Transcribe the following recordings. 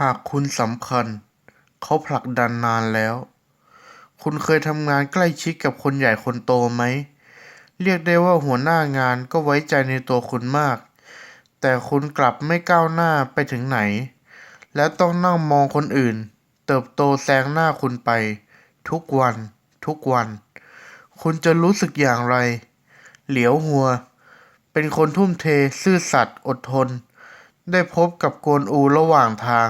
หากคุณสำคัญ เขาผลักดันนานแล้ว คุณเคยทำงานใกล้ชิดกับคนใหญ่คนโตไหม เรียกได้ว่าหัวหน้างานก็ไว้ใจในตัวคุณมาก แต่คุณกลับไม่ก้าวหน้าไปถึงไหน และต้องนั่งมองคนอื่น เติบโตแซงหน้าคุณไป ทุกวัน ทุกวัน คุณจะรู้สึกอย่างไร เหลียวหัว เป็นคนทุ่มเท ซื่อสัตย์ อดทน ได้พบกับกวนอูระหว่างทาง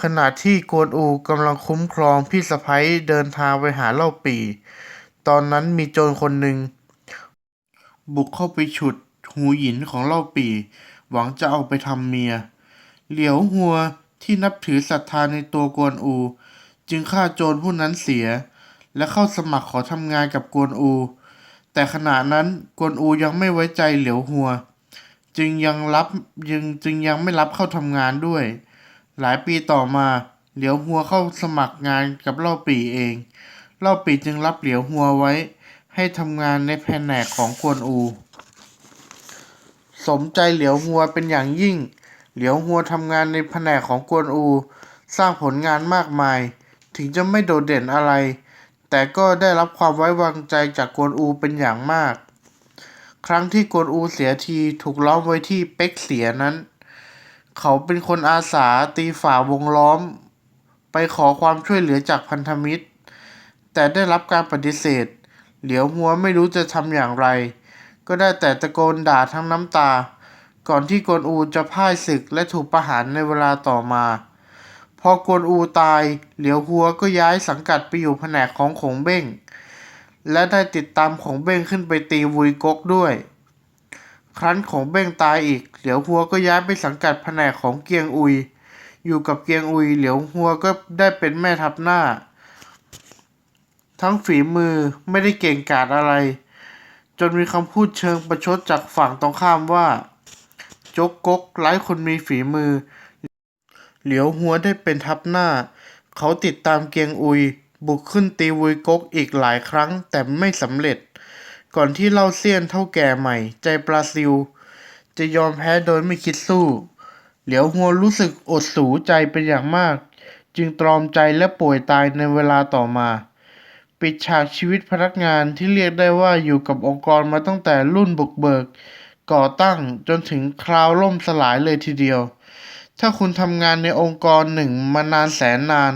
ขณะที่กวนอูกำลังคุ้มครองพี่สะพ้ยเดินทางไปหาเล่าปี ตอนนั้นมีโจรคนหนึ่ง บุกเข้าไปฉุดหูหยินของเล่าปี หวังจะเอาไปทำเมีย เหลียวหัวที่นับถือศรัทธาในตัวกวนอู จึงฆ่าโจรผู้นั้นเสีย และเข้าสมัครขอทำงานกับกวนอู แต่ขณะนั้นกวนอูยังไม่ไว้ใจเหลียวหัว จึงยังรับยังจึงยังไม่รับเข้าทำงานด้วย หลายปีต่อมาเหลียวหัวเข้าสมัครงานกับเล่าปีเอง เล่าปีจึงรับเหลียวหัวไว้ ให้ทำงานในแผนกของกวนอู สมใจเหลียวหัวเป็นอย่างยิ่ง เหลียวหัวทำงานในแผนกของกวนอู สร้างผลงานมากมาย ถึงจะไม่โดดเด่นอะไร แต่ก็ได้รับความไว้วางใจจากกวนอูเป็นอย่างมาก ครั้งที่กวนอูเสียทีถูกล้อมไว้ที่เป็กเสียนั้น เขาเป็นคนอาสาตีฝ่าวงล้อม ไปขอความช่วยเหลือจากพันธมิตร แต่ได้รับการปฏิเสธ เหลียวหัวไม่รู้จะทำอย่างไร ก็ได้แต่ตะโกนด่าทั้งน้ำตา ก่อนที่กวนอูจะพ่ายศึกและถูกประหารในเวลาต่อมา พอกวนอูตาย เหลียวหัวก็ย้ายสังกัดไปอยู่แผนกของขงเบ้ง และได้ติดตามของเบ้งขึ้นไปตีวุยก๊กด้วย ครั้นของเบ้งตายอีก เหลียวหัวก็ย้ายไปสังกัดแผนกของเกียงอุย อยู่กับเกียงอุย เหลียวหัวก็ได้เป็นแม่ทัพหน้า ทั้งฝีมือไม่ได้เก่งกาจอะไร จนมีคำพูดเชิงประชดจากฝั่งตรงข้ามว่า จกกกไร้คนมีฝีมือ เหลียวหัวได้เป็นทัพหน้า เขาติดตามเกียงอุย บุกขึ้นตีวุยก๊กอีกหลายครั้งแต่ไม่สำเร็จ ก่อนที่เล่าเซียนเท่าแก่ใหม่ ใจปลาซิวจะยอมแพ้โดยไม่คิดสู้ เหลียวหัวรู้สึกอดสูใจเป็นอย่างมาก จึงตรอมใจและป่วยตายในเวลาต่อมา ปิดฉากชีวิตพนักงานที่เรียกได้ว่าอยู่กับองค์กรมาตั้งแต่รุ่นบุกเบิก ก่อตั้งจนถึงคราวล่มสลายเลยทีเดียว ถ้าคุณทำงานในองค์กรหนึ่งมานานแสนนาน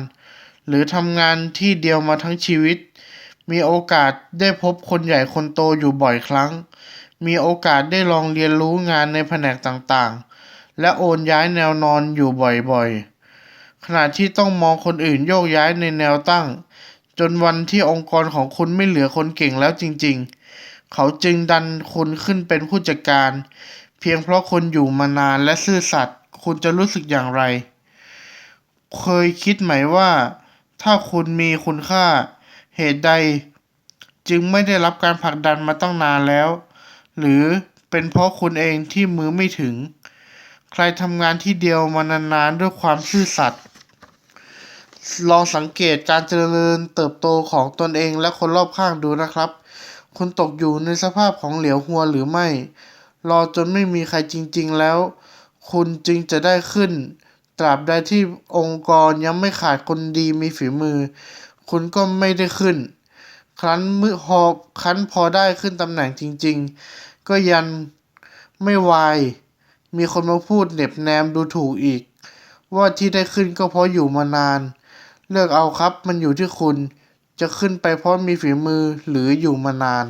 หรือทำงานที่เดียวมาทั้งชีวิต มีโอกาสได้พบคนใหญ่คนโตอยู่บ่อยครั้ง มีโอกาสได้ลองเรียนรู้งานในแผนกต่างๆ และโอนย้ายแนวนอนอยู่บ่อยๆ ขณะที่ต้องมองคนอื่นโยกย้ายในแนวตั้ง จนวันที่องค์กรของคุณไม่เหลือคนเก่งแล้วจริงๆ เขาจึงดันคุณขึ้นเป็นผู้จัดการ เพียงเพราะคนอยู่มานานและซื่อสัตย์คุณจะรู้สึกอย่างไร เคยคิดไหมว่า ถ้าคุณมีคุณค่า เหตุใด จึงไม่ได้รับการผลักดันมาตั้งนานแล้ว หรือเป็นเพราะคุณเองที่มือไม่ถึง ใครทำงานที่เดียวมานานๆด้วยความซื่อสัตย์ลองสังเกตการเจริญเติบโตของตนเองและคนรอบข้างดูนะครับ คุณตกอยู่ในสภาพของเหลียวหัวหรือไม่ รอจนไม่มีใครจริง ๆ แล้ว คุณจึงจะได้ขึ้น ตราบใดที่องค์กรยังไม่ขาดคนดีมีฝีมือ คุณก็ไม่ได้ขึ้น ครั้นมือพอครั้นพอได้ขึ้นตำแหน่งจริง ๆ ก็ยันไม่วาย มีคนมาพูดเหน็บแนมดูถูกอีก ว่าที่ได้ขึ้นก็เพราะอยู่มานาน เลือกเอาครับมันอยู่ที่คุณจะขึ้นไปเพราะมีฝีมือหรืออยู่มานาน